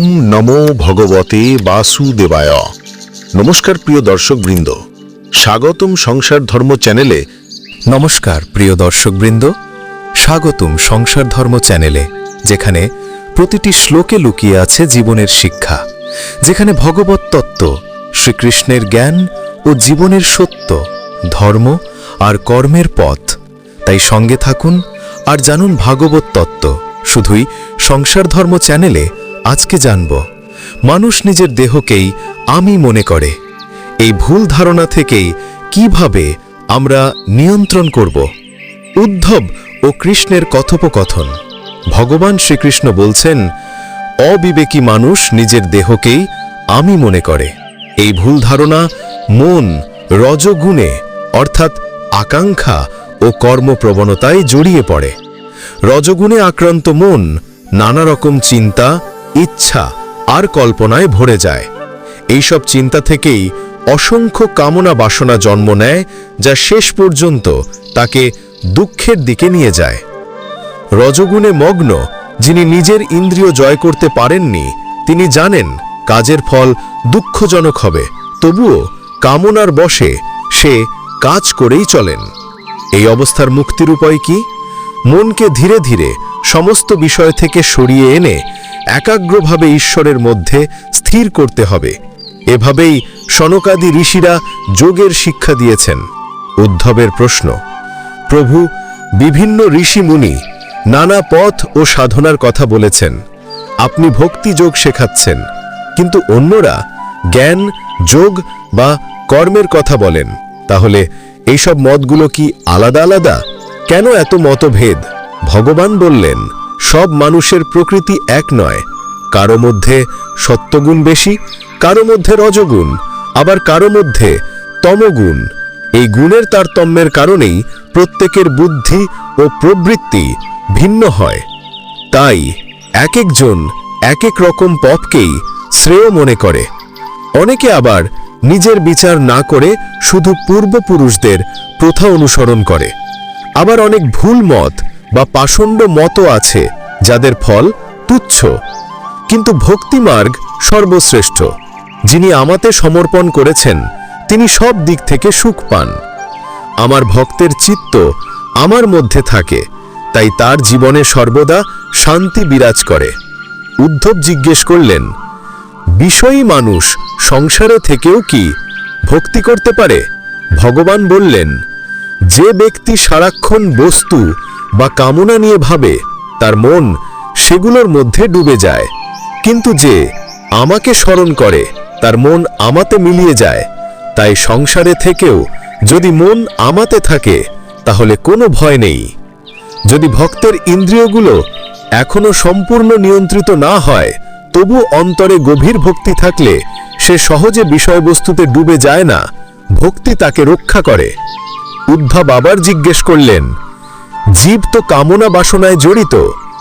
ওম নমো ভগবতে বাসুদেবায়। নমস্কার প্রিয় দর্শকবৃন্দ। স্বাগতম সংসার ধর্ম চ্যানেলে। নমস্কার প্রিয় দর্শকবৃন্দ। স্বাগতম সংসার ধর্ম চ্যানেলে, যেখানে প্রতিটি শ্লোকে লুকিয়ে আছে জীবনের শিক্ষা, যেখানে ভগবত তত্ত্ব, শ্রীকৃষ্ণের জ্ঞান ও জীবনের সত্য, ধর্ম আর কর্মের পথ। তাই সঙ্গে থাকুন আর জানুন ভাগবত তত্ত্ব। শুধুই সংসার ধর্ম চ্যানেলে আজকে জানব, মানুষ নিজের দেহকেই আমি মনে করে। এই ভুল ধারণা থেকেই কীভাবে আমরা নিয়ন্ত্রণ করব? উদ্ধব ও কৃষ্ণের কথোপকথন। ভগবান শ্রীকৃষ্ণ বলছেন, অবিবেকী মানুষ নিজের দেহকেই আমি মনে করে। এই ভুল ধারণা মন, রজগুণে, অর্থাৎ আকাঙ্ক্ষা ও কর্মপ্রবণতায় জড়িয়ে পড়ে। রজগুণে আক্রান্ত মন, নানা রকম চিন্তা ইচ্ছা আর কল্পনায় ভরে যায়। এইসব চিন্তা থেকেই অসংখ্য কামনা বাসনা জন্ম নেয়, যা শেষ পর্যন্ত তাকে দুঃখের দিকে নিয়ে যায়। রজগুণে মগ্ন, যিনি নিজের ইন্দ্রিয় জয় করতে পারেননি, তিনি জানেন কাজের ফল দুঃখজনক হবে, তবুও কামনার বশে সে কাজ করেই চলেন। এই অবস্থার মুক্তির উপায় কি? মনকে ধীরে ধীরে সমস্ত বিষয় থেকে সরিয়ে এনে একাগ্রভাবে ঈশ্বরের মধ্যে স্থির করতে হবে। এভাবেই সনকাদি ঋষিরা যোগের শিক্ষা দিয়েছেন। উদ্ধবের প্রশ্ন, প্রভু, বিভিন্ন ঋষি মুনি নানা পথ ও সাধনার কথা বলেছেন। আপনি ভক্তি যোগ শেখাচ্ছেন, কিন্তু অন্যরা জ্ঞান, যোগ বা কর্মের কথা বলেন। তাহলে এইসব মতগুলো কি আলাদা আলাদা? কেন এত মতভেদ? ভগবান বললেন সব মানুষের প্রকৃতি এক নয়। কারও মধ্যে সত্যগুণ বেশি, কারও মধ্যে রজগুণ, আবার কারও মধ্যে তমগুণ। এই গুণের তারতম্যের কারণেই প্রত্যেকের বুদ্ধি ও প্রবৃত্তি ভিন্ন হয়। তাই এক একজন এক এক রকম পথকেই শ্রেয় মনে করে। অনেকে আবার নিজের বিচার না করে শুধু পূর্বপুরুষদের প্রথা অনুসরণ করে। আবার অনেক ভুল মত বা পাষণ্ড মতও আছে, যাদের ফল তুচ্ছ। কিন্তু ভক্তিমার্গ সর্বশ্রেষ্ঠ। যিনি আমাতে সমর্পণ করেছেন, তিনি সব দিক থেকে সুখ পান। আমার ভক্তের চিত্ত আমার মধ্যে থাকে, তাই তার জীবনে সর্বদা শান্তি বিরাজ করে। উদ্ধব জিজ্ঞেস করলেন, বিষয়ী মানুষ সংসারে থেকেও কি ভক্তি করতে পারে? ভগবান বললেন, যে ব্যক্তি সারাক্ষণ বস্তু বা কামনা নিয়ে ভাবে, তার মন সেগুলোর মধ্যে ডুবে যায়। কিন্তু যে আমাকে স্মরণ করে, তার মন আমাতে মিলিয়ে যায়। তাই সংসারে থেকেও যদি মন আমাতে থাকে, তাহলে কোনো ভয় নেই। যদি ভক্তের ইন্দ্রিয়গুলো এখনও সম্পূর্ণ নিয়ন্ত্রিত না হয়, তবু অন্তরে গভীর ভক্তি থাকলে সে সহজে বিষয়বস্তুতে ডুবে যায় না, ভক্তি তাকে রক্ষা করে। উদ্ধব আবার জিজ্ঞেস করলেন জীব তো কামনা বাসনায় জড়িত,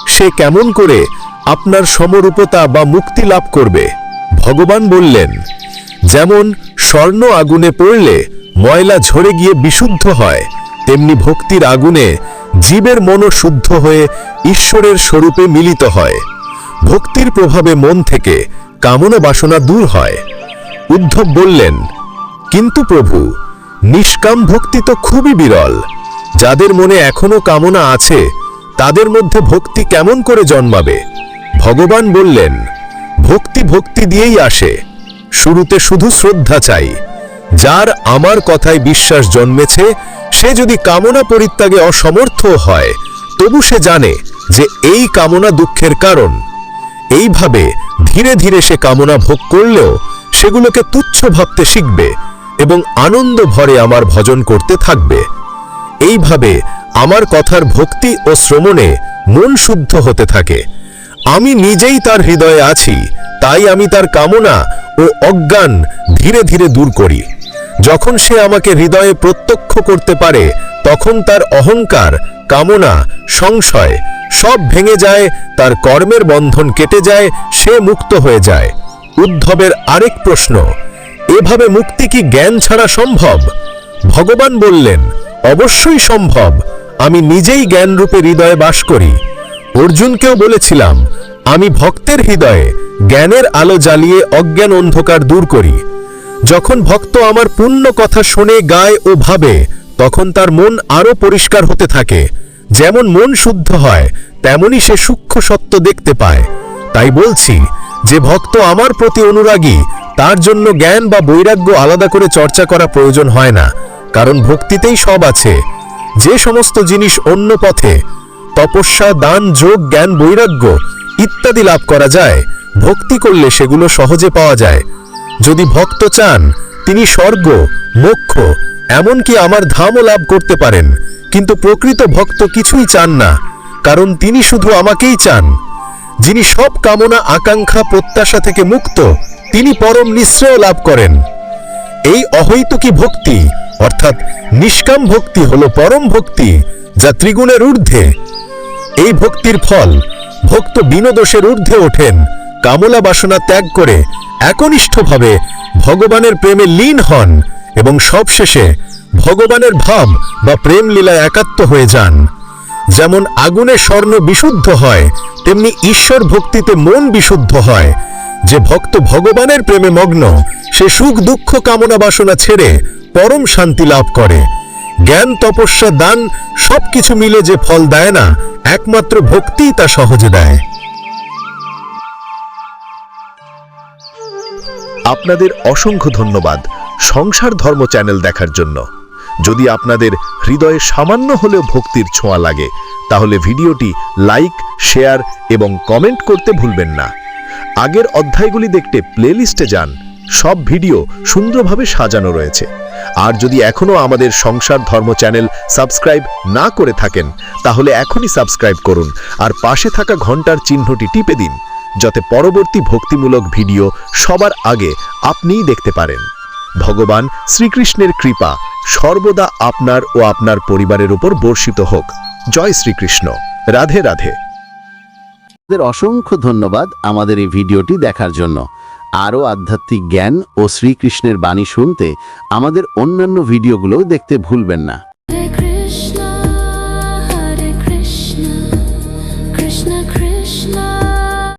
সে কেমন করে আপনার সমরূপতা বা মুক্তি লাভ করবে? ভগবান বললেন, যেমন স্বর্ণ আগুনে পড়লে ময়লা ঝরে গিয়ে বিশুদ্ধ হয়, তেমনি ভক্তির আগুনে জীবের মনও শুদ্ধ হয়ে ঈশ্বরের স্বরূপে মিলিত হয়। ভক্তির প্রভাবে মন থেকে কামনা বাসনা দূর হয়। উদ্ধব বললেন, কিন্তু প্রভু, নিষ্কাম ভক্তি তো খুবই বিরল। যাদের মনে এখনও কামনা আছে, তাদের মধ্যে ভক্তি কেমন করে জন্মাবে? ভগবান বললেন, ভক্তি ভক্তি দিয়েই আসে। শুরুতে শুধু শ্রদ্ধা চাই। যার আমার কথায় বিশ্বাস জন্মেছে, সে যদি কামনা পরিত্যাগে অসমর্থ হয়, তবু সে জানে যে এই কামনা দুঃখের কারণ। এইভাবে ধীরে ধীরে সে কামনা ভোগ করলেও সেগুলোকে তুচ্ছ ভাবতে শিখবে এবং আনন্দ ভরে আমার ভজন করতে থাকবে। এইভাবে আমার কথার ভক্তি ও শ্রমণে মন শুদ্ধ হতে থাকে। আমি নিজেই তার হৃদয়ে আছি, তাই আমি তার কামনা ও অজ্ঞান ধীরে ধীরে দূর করি। যখন সে আমাকে হৃদয়ে প্রত্যক্ষ করতে পারে, তখন তার অহংকার, কামনা, সংশয় সব ভেঙে যায়, তার কর্মের বন্ধন কেটে যায়, সে মুক্ত হয়ে যায়। উদ্ধবের আরেক প্রশ্ন, এভাবে মুক্তি কি জ্ঞান ছাড়া সম্ভব? ভগবান বললেন অবশ্যই সম্ভব। আমি নিজেই জ্ঞানরূপে হৃদয়ে বাস করি। অর্জুনকেও বলেছিলাম, আমি ভক্তের হৃদয়ে জ্ঞানের আলো জ্বালিয়ে অজ্ঞান অন্ধকার দূর করি। যখন ভক্ত আমার পূর্ণ কথা শোনে, গায় ও ভাবে, তখন তার মন আরও পরিষ্কার হতে থাকে। যেমন মন শুদ্ধ হয়, তেমনি সে সূক্ষ্ম সত্য দেখতে পায়। তাই বলছি, যে ভক্ত আমার প্রতি অনুরাগী, তার জন্য জ্ঞান বা বৈরাগ্য আলাদা করে চর্চা করা প্রয়োজন হয় না। কারণ ভক্তিতেই সব আছে। যে সমস্ত জিনিস অন্য পথে, তপস্যা, দান, যোগ, জ্ঞান, বৈরাগ্য ইত্যাদি লাভ করা যায়, ভক্তি করলে সেগুলো সহজে পাওয়া যায়। যদি ভক্ত চান, তিনি স্বর্গ, মোক্ষ, এমনকি আমার ধামও লাভ করতে পারেন, কিন্তু প্রকৃত ভক্ত কিছুই চান না, কারণ তিনি শুধু আমাকেই চান। যিনি সব কামনা, আকাঙ্ক্ষা, প্রত্যাশা থেকে মুক্ত, তিনি পরম নিশ্চয় লাভ করেন। এই অহৈতুকী ভক্তি, অর্থাৎ নিষ্কাম ভক্তি হলো পরম ভক্তি, যা ত্রিগুণের ঊর্ধ্বে। এই ভক্তির ফল, ভক্ত বিনোদোষের ঊর্ধ্বে ওঠেন, কামলা বাসনা ত্যাগ করে একনিষ্ঠভাবে ভগবানের প্রেমে লীন হন এবং সবশেষে ভগবানের ভাব বা প্রেম লীলায় একাত্ম হয়ে যান। যেমন আগুনে স্বর্ণ বিশুদ্ধ হয়, তেমনি ঈশ্বর ভক্তিতে মন বিশুদ্ধ হয় যে ভক্ত ভগবানের প্রেমে মগ্ন, সে সুখ, দুঃখ, কামনা, বাসনা ছেড়ে পরম শান্তি লাভ করে। জ্ঞান, তপস্যা, দান সবকিছু মিলে যে ফল দেয় না, একমাত্র ভক্তিই তা সহজে দেয়। আপনাদের অসংখ্য ধন্যবাদ সংসার ধর্ম চ্যানেল দেখার জন্য। যদি আপনাদের হৃদয়ে সামান্য হলেও ভক্তির ছোঁয়া লাগে, তাহলে ভিডিওটি লাইক, শেয়ার এবং কমেন্ট করতে ভুলবেন না। আগের অধ্যায়গুলি দেখতে প্লেলিস্টে যান। সব ভিডিও সুন্দরভাবে সাজানো রয়েছে। আর যদি এখনও আমাদের সংসার ধর্ম চ্যানেল সাবস্ক্রাইব না করে থাকেন, তাহলে এখনই সাবস্ক্রাইব করুন আর পাশে থাকা ঘণ্টার চিহ্নটি টিপে দিন, যাতে পরবর্তী ভক্তিমূলক ভিডিও সবার আগে আপনিই দেখতে পারেন। ভগবান শ্রীকৃষ্ণের কৃপা সর্বদা আপনার ও আপনার পরিবারের উপর বর্ষিত হোক। জয় শ্রীকৃষ্ণ। রাধে রাধে। আপনাদের অসংখ্য ধন্যবাদ আমাদের এই ভিডিওটি দেখার জন্য। আরও আধ্যাত্মিক জ্ঞান ও শ্রীকৃষ্ণের বাণী শুনতে আমাদের অন্যান্য ভিডিওগুলোও দেখতে ভুলবেন না।